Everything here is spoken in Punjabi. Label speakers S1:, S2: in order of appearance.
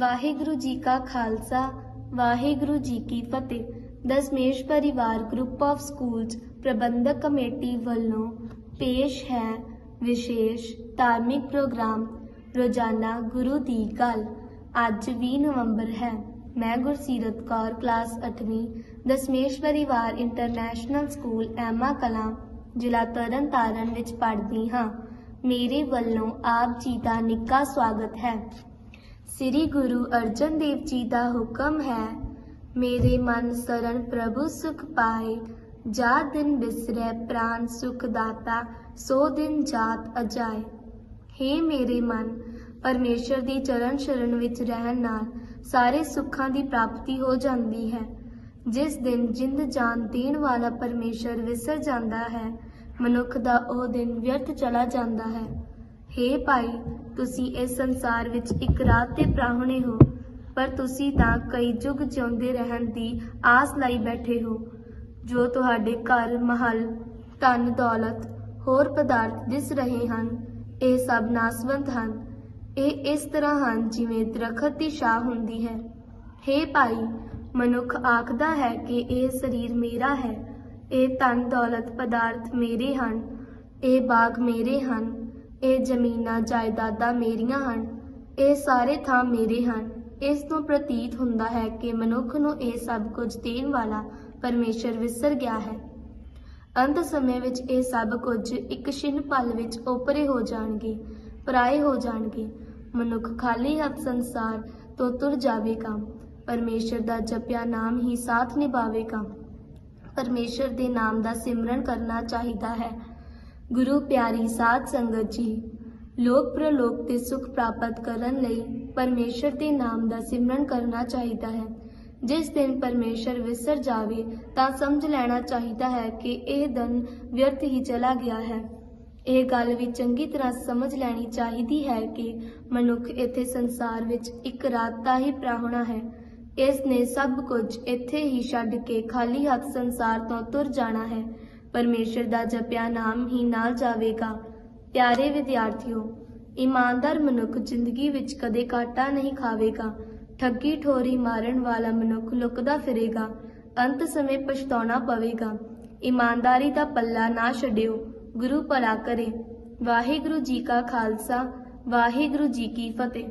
S1: ਵਾਹਿਗੁਰੂ ਜੀ ਕਾ ਖਾਲਸਾ, ਵਾਹਿਗੁਰੂ ਜੀ ਕੀ ਫਤਿਹ। Dasmesh Parivar group of schools Parbandhak committee ਵੱਲੋਂ ਪੇਸ਼ ਹੈ ਵਿਸ਼ੇਸ਼ ਧਾਰਮਿਕ ਪ੍ਰੋਗਰਾਮ, ਰੋਜ਼ਾਨਾ ਗੁਰੂ ਦੀ ਗੱਲ। ਅੱਜ 20 ਨਵੰਬਰ ਹੈ। ਮੈਂ ਗੁਰਸੀਰਤ ਕੌਰ, ਕਲਾਸ 8ਵੀਂ Dasmesh Parivar international school Emma Kalan, ਜ਼ਿਲ੍ਹਾ ਤਰਨਤਾਰਨ ਵਿੱਚ ਪੜ੍ਹਦੀ ਹਾਂ। ਮੇਰੇ ਵੱਲੋਂ ਆਪ ਜੀ ਦਾ ਨਿੱਘਾ ਸਵਾਗਤ ਹੈ। ਸ੍ਰੀ ਗੁਰੂ ਅਰਜਨ ਦੇਵ ਜੀ ਦਾ ਹੁਕਮ ਹੈ, ਮੇਰੇ ਮਨ ਸਰਨ ਪ੍ਰਭੂ ਸੁਖ ਪਾਏ, ਜਾ ਦਿਨ ਬਿਸਰੈ ਪ੍ਰਾਨ ਸੁਖ ਦਾਤਾ, ਸੋ ਦਿਨ ਜਾਤ ਅਜਾਏ। ਹੇ ਮੇਰੇ ਮਨ, ਪਰਮੇਸ਼ਰ ਦੀ ਚਰਨ ਸ਼ਰਨ ਵਿੱਚ ਰਹਿਣ ਨਾਲ ਸਾਰੇ ਸੁੱਖਾਂ ਦੀ ਪ੍ਰਾਪਤੀ ਹੋ ਜਾਂਦੀ ਹੈ। ਜਿਸ ਦਿਨ ਜਿੰਦ ਜਾਨ ਦੇਣ ਵਾਲਾ ਪਰਮੇਸ਼ਰ ਵਿਸਰ ਜਾਂਦਾ ਹੈ, ਮਨੁੱਖ ਦਾ ਉਹ ਦਿਨ ਵਿਅਰਥ ਚਲਾ ਜਾਂਦਾ ਹੈ। ਹੇ ਭਾਈ, ਤੁਸੀਂ ਇਸ ਸੰਸਾਰ ਵਿੱਚ ਇੱਕ ਰਾਤ ਦੇ ਪ੍ਰਾਹੁਣੇ ਹੋ, ਪਰ ਤੁਸੀਂ ਤਾਂ ਕਈ ਯੁੱਗ ਜਿਉਂਦੇ ਰਹਿਣ ਦੀ ਆਸ ਲਈ ਬੈਠੇ ਹੋ। ਜੋ ਤੁਹਾਡੇ ਘਰ, ਮਹਲ, ਧਨ, ਦੌਲਤ, ਹੋਰ ਪਦਾਰਥ ਦਿਸ ਰਹੇ ਹਨ, ਇਹ ਸਭ ਨਾਸਵੰਤ ਹਨ। ਇਹ ਇਸ ਤਰ੍ਹਾਂ ਹਨ ਜਿਵੇਂ ਦਰਖਤ ਦੀ ਛਾਂ ਹੁੰਦੀ ਹੈ। ਹੇ ਭਾਈ, ਮਨੁੱਖ ਆਖਦਾ ਹੈ ਕਿ ਇਹ ਸਰੀਰ ਮੇਰਾ ਹੈ। ਇਹ ਧਨ, ਦੌਲਤ, ਪਦਾਰਥ ਮੇਰੇ ਹਨ। ਇਹ ਬਾਗ ਮੇਰੇ ਹਨ। ਇਹ ਜ਼ਮੀਨਾਂ ਜਾਇਦਾਦਾਂ ਮੇਰੀਆਂ ਹਨ, ਇਹ ਸਾਰੇ ਥਾਂ ਮੇਰੇ ਹਨ। ਇਸ ਤੋਂ ਪ੍ਰਤੀਤ ਹੁੰਦਾ ਹੈ ਕਿ ਮਨੁੱਖ ਨੂੰ ਇਹ ਸਭ ਕੁਝ ਦੇਣ ਵਾਲਾ ਪਰਮੇਸ਼ਰ ਵਿਸਰ ਗਿਆ ਹੈ। ਅੰਤ ਸਮੇਂ ਵਿੱਚ ਇਹ ਸਭ ਕੁਝ ਇੱਕ ਛਿਨ ਪਲ ਵਿੱਚ ਓਪਰੇ ਹੋ ਜਾਣਗੇ, ਪਰਾਏ ਹੋ ਜਾਣਗੇ। ਮਨੁੱਖ ਖਾਲੀ ਹੱਥ ਸੰਸਾਰ ਤੋਂ ਤੁਰ ਜਾਵੇਗਾ। ਪਰਮੇਸ਼ਰ ਦਾ ਜਪਿਆ ਨਾਮ ਹੀ ਸਾਥ ਨਿਭਾਵੇਗਾ। ਪਰਮੇਸ਼ਰ ਦੇ ਨਾਮ ਦਾ ਸਿਮਰਨ ਕਰਨਾ ਚਾਹੀਦਾ ਹੈ। ਗੁਰੂ ਪਿਆਰੀ ਸਾਧ ਸੰਗਤ ਜੀ, ਲੋਕ ਪ੍ਰਲੋਕ ਤੇ ਸੁਖ ਪ੍ਰਾਪਤ ਕਰਨ ਲਈ ਪਰਮੇਸ਼ਰ ਦੇ ਨਾਮ ਦਾ ਸਿਮਰਨ ਕਰਨਾ ਚਾਹੀਦਾ ਹੈ। ਜਿਸ ਦਿਨ ਪਰਮੇਸ਼ਰ ਵਿਸਰ ਜਾਵੇ, ਤਾਂ ਸਮਝ ਲੈਣਾ ਚਾਹੀਦਾ ਹੈ ਕਿ ਇਹ ਦਿਨ ਵਿਅਰਥ ਹੀ ਚਲਾ ਗਿਆ ਹੈ। ਇਹ ਗੱਲ ਵੀ ਚੰਗੀ ਤਰ੍ਹਾਂ ਸਮਝ ਲੈਣੀ ਚਾਹੀਦੀ ਹੈ ਕਿ ਮਨੁੱਖ ਇੱਥੇ ਸੰਸਾਰ ਵਿੱਚ ਇੱਕ ਰਾਤ ਦਾ ਹੀ ਪ੍ਰਾਹੁਣਾ ਹੈ। ਇਸ ਨੇ ਸਭ ਕੁਝ ਇੱਥੇ ਹੀ ਛੱਡ ਕੇ ਖਾਲੀ ਹੱਥ ਸੰਸਾਰ ਤੋਂ ਤੁਰ ਜਾਣਾ ਹੈ। ਪਰਮੇਸ਼ਰ ਦਾ ਜਪਿਆ ਨਾਮ ਹੀ ਨਾਲ ਜਾਵੇਗਾ। ਪਿਆਰੇ ਵਿਦਿਆਰਥੀਓ, ਇਮਾਨਦਾਰ ਮਨੁੱਖ ਜ਼ਿੰਦਗੀ ਵਿੱਚ ਕਦੇ ਘਾਟਾ ਨਹੀਂ ਖਾਵੇਗਾ। ਠੱਗੀ ਠੋਰੀ ਮਾਰਨ ਵਾਲਾ ਮਨੁੱਖ ਲੁਕਦਾ ਫਿਰੇਗਾ। ਅੰਤ ਸਮੇਂ ਪਛਤਾਉਣਾ ਪਵੇਗਾ। ਇਮਾਨਦਾਰੀ ਦਾ ਪੱਲਾ ਨਾ ਛੱਡਿਓ, ਗੁਰੂ ਭਲਾ ਕਰੇ। ਵਾਹਿਗੁਰੂ ਜੀ ਕਾ ਖਾਲਸਾ, ਵਾਹਿਗੁਰੂ ਜੀ ਕੀ ਫਤਿਹ।